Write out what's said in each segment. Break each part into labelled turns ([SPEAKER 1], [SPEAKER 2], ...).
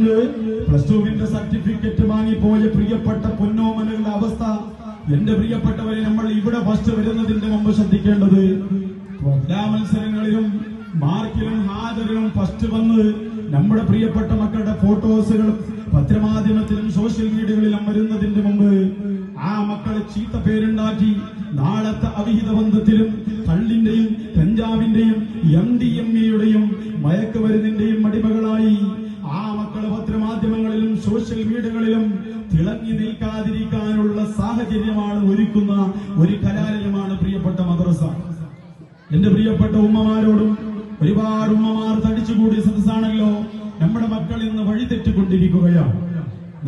[SPEAKER 1] കളഞ്ഞ് പ്ലസ് ടുവിന്റെ സർട്ടിഫിക്കറ്റ് വാങ്ങിപ്പോയ പ്രിയപ്പെട്ട പൊന്നോമനകളുടെ അവസ്ഥ. എന്റെ പ്രിയപ്പെട്ടവരെ നമ്മൾ ഇവിടെ ഫസ്റ്റ് വരുന്നതിന്റെ മുമ്പ് ശ്രദ്ധിക്കേണ്ടത് എല്ലാ മത്സരങ്ങളിലും മാർക്കിലും ഹാജറിലും ഫസ്റ്റ് വന്ന് നമ്മുടെ പ്രിയപ്പെട്ട മക്കളുടെ ഫോട്ടോസുകൾ പത്രമാധ്യമത്തിലും സോഷ്യൽ മീഡിയകളിലും വരുന്നതിന്റെ മുമ്പ് ആ മക്കളെ ചീത്ത പേരുണ്ടാക്കി നാളത്തെ അവിഹിത ബന്ധത്തിലും സാഹചര്യമാണ് ഒരുക്കുന്ന ഒരു കലാലയമാണ് പ്രിയപ്പെട്ട മദ്രസ. എന്റെ പ്രിയപ്പെട്ട ഉമ്മമാരോടും ഒരുപാട് ഉമ്മമാർ തടിച്ചുകൂടിയ സദസ്സാണല്ലോ. നമ്മുടെ മക്കൾ ഇന്ന് വഴിതെറ്റിക്കൊണ്ടിരിക്കുകയാണ്.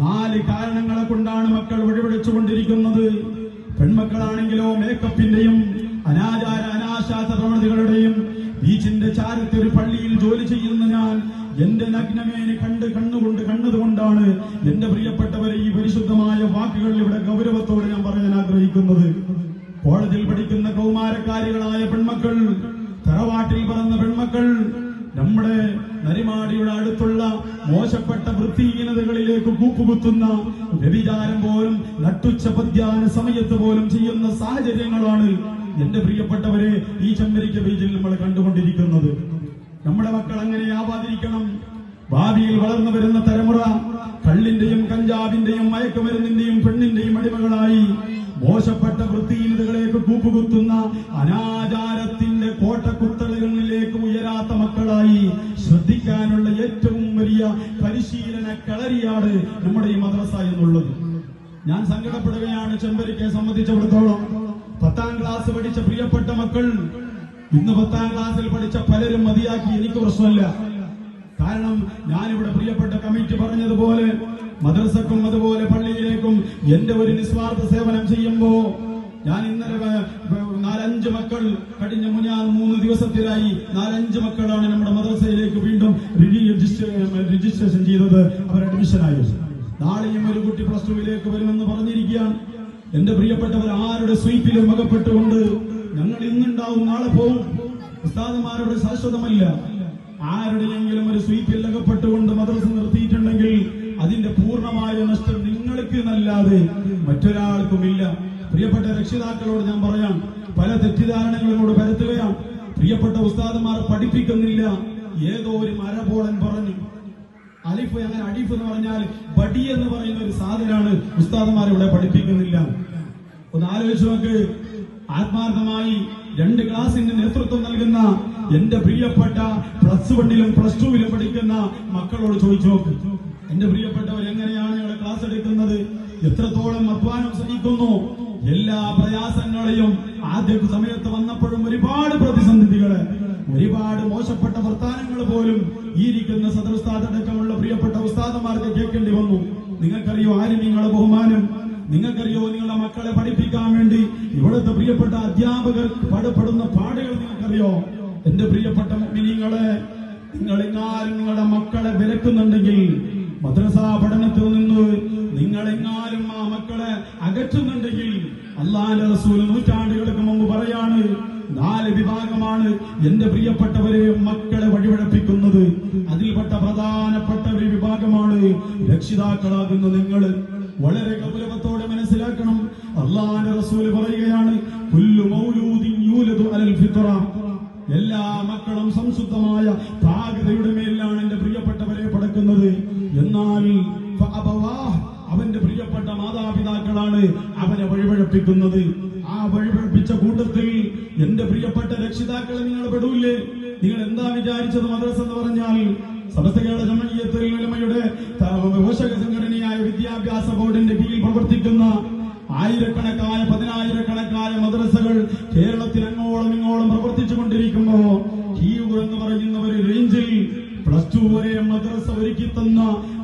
[SPEAKER 1] നാല് കാരണങ്ങളെ കൊണ്ടാണ് മക്കൾ വഴിപിടിച്ചുകൊണ്ടിരിക്കുന്നത് പെൺമക്കളാണെങ്കിലോ മേക്കപ്പിന്റെയും അനാചാര അനാശാസ പ്രവണതകളുടെയും ബീച്ചിന്റെ ചാരത്തെ ഒരു പള്ളിയിൽ ജോലി ചെയ്യുന്ന ഞാൻ എന്റെ നഗ്നമേനെ കണ്ട് കണ്ണുകൊണ്ട് കണ്ടതുകൊണ്ടാണ് എന്റെ പ്രിയപ്പെട്ടവരെ ഈ പരിശുദ്ധമായ വാക്കുകൾ ഇവിടെ ഗൗരവത്തോടെ ഞാൻ പറയാൻ ആഗ്രഹിക്കുന്നത് കോളേജിൽ പഠിക്കുന്ന കൗമാരക്കാരികളായ പെൺമക്കൾ തറവാട്ടിൽ പറന്ന പെൺമക്കൾ നമ്മുടെ നരിമാടിയുടെ അടുത്തുള്ള മോശപ്പെട്ട വൃത്തിഹീനതകളിലേക്ക് കൂപ്പുകുത്തുന്ന വ്യഭിചാരം പോലും നട്ടുച്ച പദ്യാന സമയത്ത് പോലും ചെയ്യുന്ന സാഹചര്യങ്ങളാണ് എന്റെ പ്രിയപ്പെട്ടവരെ ഈ ചെമ്പരിക്ക ബീച്ചിൽ നമ്മൾ കണ്ടുകൊണ്ടിരിക്കുന്നത്. നമ്മുടെ മക്കൾ അങ്ങനെ ആവാതിരിക്കണം. ഭാവിയിൽ വളർന്നു വരുന്ന തലമുറ കള്ളിന്റെയും കഞ്ചാവിന്റെയും മയക്കുമരുന്നിന്റെയും വൃത്തിഹീനതകളേക്ക് കൂപ്പുകുത്തുന്ന അനാചാരത്തിന്റെ കോട്ടക്കുത്തളുകളിലേക്ക് ഉയരാത്ത മക്കളായി ശ്രദ്ധിക്കാനുള്ള ഏറ്റവും വലിയ പരിശീലന കളരിയാണ് നമ്മുടെ ഈ മദ്രസ എന്നുള്ളത്. ഞാൻ സങ്കടപ്പെടുകയാണ് ചെമ്പരിക്കെ സംബന്ധിച്ചിടത്തോളം. പത്താം ക്ലാസ് പഠിച്ച പ്രിയപ്പെട്ട മക്കൾ ഇന്ന് പത്താം ക്ലാസ്സിൽ പഠിച്ച പലരും മതിയാക്കി എനിക്ക് പ്രശ്നമല്ല. കാരണം ഞാനിവിടെ പ്രിയപ്പെട്ട കമ്മിറ്റി പറഞ്ഞതുപോലെ മദ്രസക്കും അതുപോലെ പള്ളിയിലേക്കും എന്റെ ഒരു നിസ്വാർത്ഥ സേവനം ചെയ്യുമ്പോ ഞാൻ ഇന്നലെ നാലഞ്ച് മക്കൾ കഴിഞ്ഞ മുന്നാ മൂന്ന് ദിവസത്തിലായി നാലഞ്ച് മക്കളാണ് നമ്മുടെ മദ്രസയിലേക്ക് വീണ്ടും രജിസ്ട്രേഷൻ ചെയ്തത്. അവർ അഡ്മിഷനായി നാളെയും ഒരു കുട്ടി പ്ലസ് ടുവിലേക്ക് വരുമെന്ന് പറഞ്ഞിരിക്കുകയാണ്. എന്റെ പ്രിയപ്പെട്ടവർ ആരുടെ സ്വീപ്പിലും അകപ്പെട്ടുകൊണ്ട് ഞങ്ങൾ ഇന്നുണ്ടാവും നാളെ പോവും. ഉസ്താദന്മാരുടെ ശാശ്വതമല്ല. ആരുടെയെങ്കിലും ഒരു സ്വീപ്പിൽ അകപ്പെട്ടുകൊണ്ട് മദ്രസ നിർത്തിയിട്ടുണ്ടെങ്കിൽ അതിന്റെ പൂർണമായ നഷ്ടം നിങ്ങൾക്ക് നല്ലാതെ മറ്റൊരാൾക്കുമില്ല. പ്രിയപ്പെട്ട രക്ഷിതാക്കളോട് ഞാൻ പറയാം പല തെറ്റിദ്ധാരണകളോട് പരത്തുകയാണ് പ്രിയപ്പെട്ട ഉസ്താദന്മാർ പഠിപ്പിക്കുന്നില്ല. ഏതോ ഒരു മരപോളൻ പറഞ്ഞു. അലിഫ് അങ്ങനെ അടിഫ് എന്ന് പറഞ്ഞാൽ ബടി എന്ന് പറയുന്ന ഒരു സാധനമാണ് ഉസ്താദന്മാർ ഇവിടെ പഠിപ്പിക്കുന്നില്ല. ഒന്ന് ആലോചിച്ച് നോക്ക്. ആത്മാർത്ഥമായി രണ്ട് ക്ലാസിന് നേതൃത്വം നൽകുന്ന എന്റെ പ്രിയപ്പെട്ട പ്ലസ് വണ്ണിലും പ്ലസ് ടുവിലും പഠിക്കുന്ന മക്കളോട് ചോദിച്ചു നോക്ക്. എന്റെ പ്രിയപ്പെട്ടവർ എങ്ങനെയാണ് ഇവിടെ ക്ലാസ് എടുക്കുന്നത്? എത്രത്തോളം അധ്വാനം സഹിക്കുന്നു? എല്ലാ പ്രയാസങ്ങളെയും ആദ്യ സമയത്ത് വന്നപ്പോഴും ഒരുപാട് പ്രതിസന്ധികൾ ഒരുപാട് മോശപ്പെട്ട വർത്താനങ്ങൾ പോലും ഈ ഇരിക്കുന്ന സദർ പ്രിയപ്പെട്ട ഉസ്താദന്മാർക്ക് കേൾക്കേണ്ടി വന്നു. നിങ്ങൾക്കറിയോ ആര് നിങ്ങളുടെ ബഹുമാനം? നിങ്ങൾക്കറിയോ നിങ്ങളുടെ മക്കളെ പഠിപ്പിക്കാൻ വേണ്ടി ഇവിടുത്തെ പ്രിയപ്പെട്ട അധ്യാപകർ പാടപ്പെടുന്ന പാടുകൾ നിങ്ങൾക്കറിയോ? എന്റെ പ്രിയപ്പെട്ട മിനിങ്ങളെ നിങ്ങൾ എങ്ങാനും നിങ്ങളുടെ മക്കളെ വിലക്കുന്നുണ്ടെങ്കിൽ മദ്രസാ പഠനത്തിൽ നിന്ന് നിങ്ങൾ എങ്ങാനും ആ മക്കളെ അകറ്റുന്നുണ്ടെങ്കിൽ അള്ളാന്റെ റസൂൽ നൂറ്റാണ്ടുകൾക്ക് മുമ്പ് പറയാണ് നാല് വിഭാഗമാണ് എന്റെ പ്രിയപ്പെട്ടവരെ മക്കളെ വഴിപഴപ്പിക്കുന്നത് അതിൽപ്പെട്ട പ്രധാനപ്പെട്ട ഒരു വിഭാഗമാണ് രക്ഷിതാക്കളാകുന്ന നിങ്ങൾ. വളരെ ഗൗരവത്തോടെ മനസ്സിലാക്കണം. അള്ളാന്റെ റസൂൽ പറയുകയാണ് എല്ലാ മക്കളും സംശുദ്ധമായ പ്രാകൃതയുടെ മേലാണ് എന്റെ പ്രിയപ്പെട്ടവരെ മാതാപിതാക്കളാണ് അവനെ വഴിപഴപ്പിക്കുന്നത്. ആ വഴിപഴപ്പിച്ച കൂട്ടത്തിൽ എന്റെ പ്രിയപ്പെട്ട രക്ഷിതാക്കളെ നിങ്ങൾ പെടൂല്ലേ നിങ്ങൾ എന്താ വിചാരിച്ചത് മദ്രസ എന്ന് പറഞ്ഞാൽ? സമസ്ത കേരള ജമനീയത്തിൽ ഉലമയുടെ പോഷക സംഘടനയായ വിദ്യാഭ്യാസ ബോർഡിന്റെ കീഴിൽ പ്രവർത്തിക്കുന്ന ആയിരക്കണക്കായ പതിനായിരക്കണക്കായ മദ്രസകൾ കേരളത്തിൽ അങ്ങോളം ഇങ്ങോളം പ്രവർത്തിച്ചു കൊണ്ടിരിക്കുമ്പോ ഹീവ് എന്ന് പറയുന്ന ഒരു റേഞ്ചിൽ വരെ മദ്രസ ഒരുക്കി തന്ന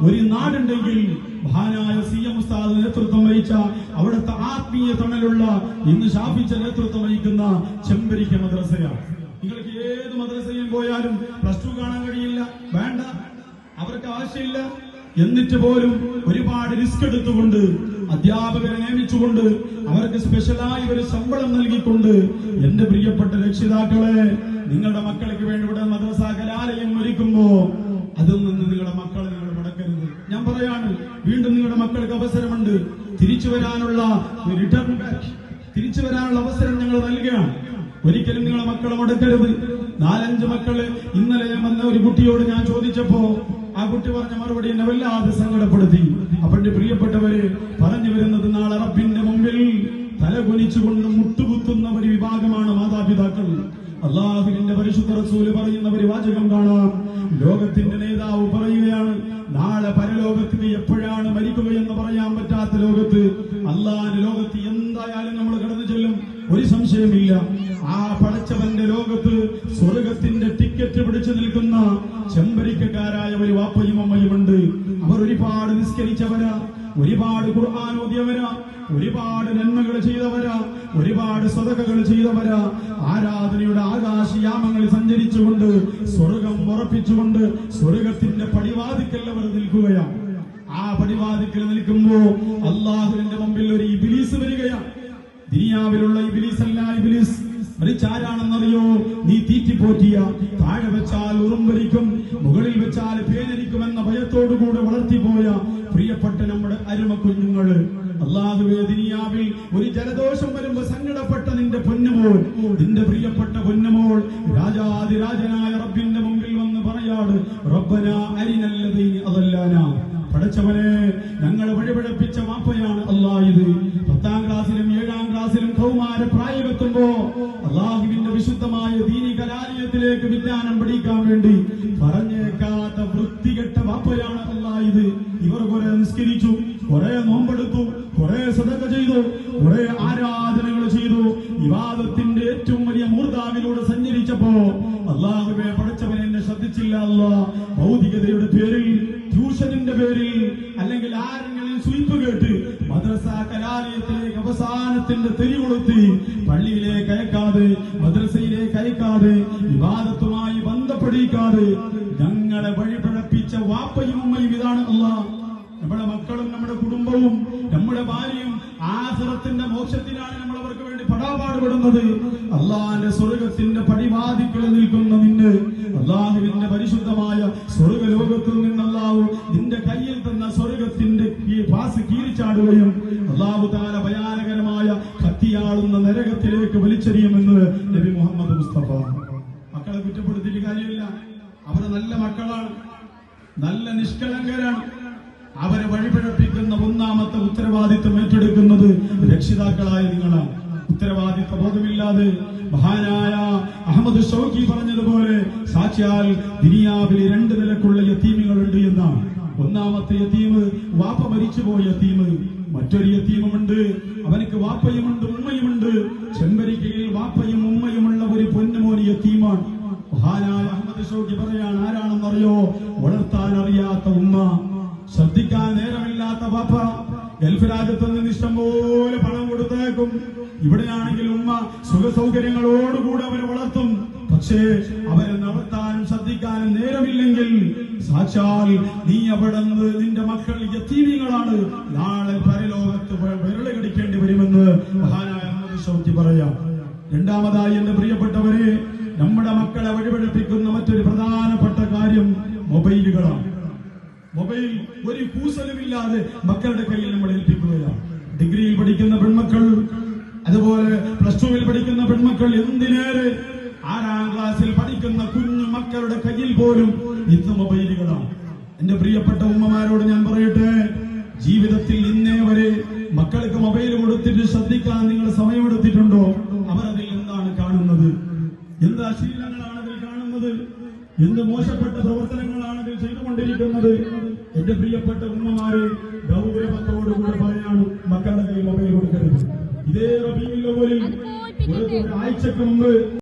[SPEAKER 1] ഒരു നാടുണ്ടെങ്കിൽ മഹാനായ സി എം ഉസ്താദ് നേതൃത്വം വഹിച്ച അവിടുത്തെ ആത്മീയ തണലുള്ള ഇന്ന് ശാപിച്ച നേതൃത്വം വഹിക്കുന്ന ചെമ്പരിക്ക മദ്രസയാണ്. നിങ്ങൾക്ക് ഏത് മദ്രസയും പോയാലും പ്ലസ് ടു കാണാൻ കഴിയില്ല. വേണ്ട. അവർക്ക് ആവശ്യമില്ല. എന്നിട്ട് പോലും ഒരുപാട് റിസ്ക് എടുത്തുകൊണ്ട് അധ്യാപകരെ നിയമിച്ചുകൊണ്ട് അവർക്ക് സ്പെഷ്യലായി ഒരു ശമ്പളം നൽകിക്കൊണ്ട് എന്റെ പ്രിയപ്പെട്ട രക്ഷിതാക്കളെ നിങ്ങളുടെ മക്കൾക്ക് വേണ്ടി ഇവിടെ മദ്രസ കലാലയം ഒരുക്കുമ്പോ അതൊന്നും നിങ്ങളുടെ മക്കൾ നിങ്ങൾ മടക്കരുത്. ഞാൻ പറയാണ് വീണ്ടും നിങ്ങളുടെ മക്കൾക്ക് അവസരമുണ്ട്. തിരിച്ചു വരാനുള്ള റിട്ടേൺ തിരിച്ചു വരാനുള്ള അവസരം ഞങ്ങൾ നൽകുകയാണ്. ഒരിക്കലും നിങ്ങളുടെ മക്കളെ മടക്കരുത്. നാലഞ്ച് മക്കൾ ഇന്നലെ ഞാൻ വന്ന ഒരു കുട്ടിയോട് ഞാൻ ചോദിച്ചപ്പോ ആ കുട്ടി പറഞ്ഞ മറുപടി എന്നെ വല്ലാതെ സങ്കടപ്പെടുത്തി. അപ്പന്റെ പ്രിയപ്പെട്ട എന്തായാലും നമ്മൾ കടന്നു ചെല്ലും. ഒരു സംശയമില്ല ആ പടച്ചവന്റെ ലോകത്ത് സ്വർഗത്തിന്റെ ടിക്കറ്റ് പിടിച്ചു നിൽക്കുന്ന ചെമ്പരിക്കക്കാരായ ഒരു വാപ്പയും അമ്മയുമുണ്ട് അവർ ഒരുപാട് നിസ്കരിച്ചവരാ ഒരുപാട് ഖുർആൻ ഒരുപാട് നന്മകൾ ചെയ്തവരാ ഒരുപാട് സ്വതകകൾ ചെയ്തവരാ. ആരാധനയുടെ ആകാശയാമങ്ങളിൽ സഞ്ചരിച്ചുകൊണ്ട് സ്വർഗം ഉറപ്പിച്ചുകൊണ്ട് സ്വർഗത്തിന്റെ പടിവാതിക്കൽ അവർ നിൽക്കുകയാണ്. ആ പടിവാതിക്കൽ നിൽക്കുമ്പോ അള്ളാഹുവിന്റെ മുമ്പിൽ ഒരു ഇബിലീസ് വരികയാണ്. ദുനിയാവിലുള്ള ഇബിലീസ് അല്ല ഇബിലീസ് മറിച്ച് ആരാണെന്നറിയോ? നീ തീറ്റിപ്പോറ്റിയ താഴെ വെച്ചാൽ ഉറുമ്പരിക്കും മുകളിൽ വെച്ചാൽ പേനരിക്കുമെന്ന ഭയത്തോടുകൂടെ വളർത്തിപ്പോയ പ്രിയപ്പെട്ട നമ്മുടെ അരുമ കുഞ്ഞുങ്ങൾ. അള്ളാഹുവേ ഒരു ജലദോഷം വരുമ്പോ സങ്കടപ്പെട്ട നിന്റെ പൊന്നുമോൾ നിന്റെ പ്രിയപ്പെട്ട പൊന്നുമോൾ രാജാതിരാജനായ റബ്ബിന്റെ മുമ്പിൽ വന്ന് പറയാട് റബ്ബന അരിനല്ലതീ അതല്ലാന. പടച്ചവനെ ഞങ്ങൾ വഴിപഴപ്പിച്ച വാപ്പയാണ് അല്ലാ ഇത് പത്താം ക്ലാസ്സിലും ഏഴാം കൗമാര പ്രായമെത്തുമ്പോ അള്ളാഹുവിന്റെ വിശുദ്ധമായ ദീനി കലാലയത്തിലേക്ക് വിജ്ഞാനം പഠിക്കാൻ വേണ്ടി പറഞ്ഞേക്കാത്ത വൃത്തികെട്ട വാപ്പയാണ് അല്ലാ ഇത്. ഇവർ കുറെ നിസ്കരിച്ചു കുറെ നോമ്പെടുത്തു കുറെ സതക ചെയ്തു കുറെ ആരാധനകൾ കലാലയത്തിലേക്ക് അവസാനത്തിന്റെ തെരി കൊളുത്തി പള്ളിയിലേക്ക് അയക്കാതെ മദ്രസയിലേക്ക് അയക്കാതെ വിവാദത്തുമായി ബന്ധപ്പെടിക്കാതെ ഞങ്ങളെ വഴിപഴപ്പിച്ച വാപ്പയും ഉമ്മയും ഇതാണ് അള്ളാഹ്. നമ്മുടെ മക്കളും നമ്മുടെ കുടുംബവും നമ്മുടെ ഭാര്യയും ആസറത്തിന്റെ മോക്ഷത്തിലാണ് നമ്മൾ അവർക്ക് അള്ളാന്റെ സ്വർഗത്തിന്റെ പടിവാദിക്കൾ നിൽക്കുന്ന നിന്നെ. അള്ളാഹുവിന്റെ പരിശുദ്ധമായ സ്വർഗലോകത്തിൽ നിന്നല്ലാവു നിന്റെ കയ്യിൽ തന്ന സ്വർഗത്തിന്റെ ഈ പാസ് കീറിച്ചാടുകയും അള്ളാഹു താല ഭയാനകരമായ കത്തിയാളുന്ന നരകത്തിലേക്ക് വലിച്ചെറിയുമെന്ന് നബി മുഹമ്മദ് മുസ്തഫ. മക്കളെ കുറ്റപ്പെടുത്തിയിട്ട് കാര്യമില്ല. അവരെ നല്ല മക്കളാണ്. നല്ല നിഷ്കളങ്കരാണ്. അവരെ വഴിപിഴപ്പിക്കുന്ന ഒന്നാമത്തെ ഉത്തരവാദിത്വം ഏറ്റെടുക്കുന്നത് രക്ഷിതാക്കളായ നിങ്ങളാണ്. ഉത്തരവാദിത്വ ബോധമില്ലാതെ മഹാനായ അഹമ്മദ് ഷൗക്കി പറഞ്ഞതുപോലെ സാക്ഷിയാൽ ദിനിയാവിൽ രണ്ട് നിലക്കുള്ള യത്തീമുകളുണ്ട് എന്നാണ്. ഒന്നാമത്തെ യത്തീമ് വാപ്പ മരിച്ചുപോയ യത്തീമ് മറ്റൊരു യത്തീമുണ്ട് അവനക്ക് വാപ്പയുമുണ്ട് ഉമ്മയുമുണ്ട്. ചെമ്പരിക്കയിൽ വാപ്പയും ഉമ്മയുമുള്ള ഒരു പൊന്നുമോന് യത്തീമാണ് മഹാനായ അഹമ്മദ് ഷൗക്കി പറയാണ് ആരാണെന്നറിയോ? വളർത്താൻ അറിയാത്ത ഉമ്മ ശ്രദ്ധിക്കാൻ നേരമില്ലാത്ത പാപ്പ ഗൾഫ് രാജ്യത്ത് നിന്ന് ഇഷ്ടംപോലെ പണം കൊടുത്തേക്കും. ഇവിടെയാണെങ്കിൽ ഉമ്മ സുഖ സൗകര്യങ്ങളോടുകൂടെ അവരെ വളർത്തും. പക്ഷേ അവരെ നടത്താനും ശ്രദ്ധിക്കാനും നേരമില്ലെങ്കിൽ സാക്ഷാൽ നീ അവിടെ നിന്റെ മക്കൾ യത്തീമികളാണ് നാളെ പരലോകത്ത് വിരള കടിക്കേണ്ടി വരുമെന്ന് മഹാനായ പറയാം. രണ്ടാമതായി എന്റെ പ്രിയപ്പെട്ടവരെ നമ്മുടെ മക്കളെ വഴിപഴപ്പിക്കുന്ന മറ്റൊരു പ്രധാനപ്പെട്ട കാര്യം മൊബൈലുകളാണ് മൊബൈൽ ഒരു കൂസലുമില്ലാതെ മക്കളുടെ കയ്യിൽ നമ്മൾ ഏൽപ്പിക്കുകയാണ് ഡിഗ്രിയിൽ പഠിക്കുന്ന പെൺമക്കൾ അതുപോലെ പ്ലസ് ടുവിൽ പഠിക്കുന്ന പെൺമക്കൾ എന്തിനേറെ ആറാം ക്ലാസ്സിൽ പഠിക്കുന്ന കുഞ്ഞു മക്കളുടെ കയ്യിൽ പോലും ഇന്ന് മൊബൈലുകളാണ്. എന്റെ പ്രിയപ്പെട്ട ഉമ്മമാരോട് ഞാൻ പറയട്ടെ ജീവിതത്തിൽ ഇന്നേ വരെ മക്കൾക്ക് മൊബൈൽ കൊടുത്തിട്ട് ശ്രദ്ധിക്കാൻ നിങ്ങൾ സമയമെടുത്തിട്ടുണ്ടോ? അവർ അതിൽ എന്താണ് കാണുന്നത്? എന്ത് അശീലങ്ങളാണ് അതിൽ കാണുന്നത്? എന്ത് മോശപ്പെട്ട പ്രവർത്തനങ്ങളാണ് അതിൽ ചെയ്തുകൊണ്ടിരിക്കുന്നത്? എന്റെ പ്രിയപ്പെട്ട ഉമ്മമാരെ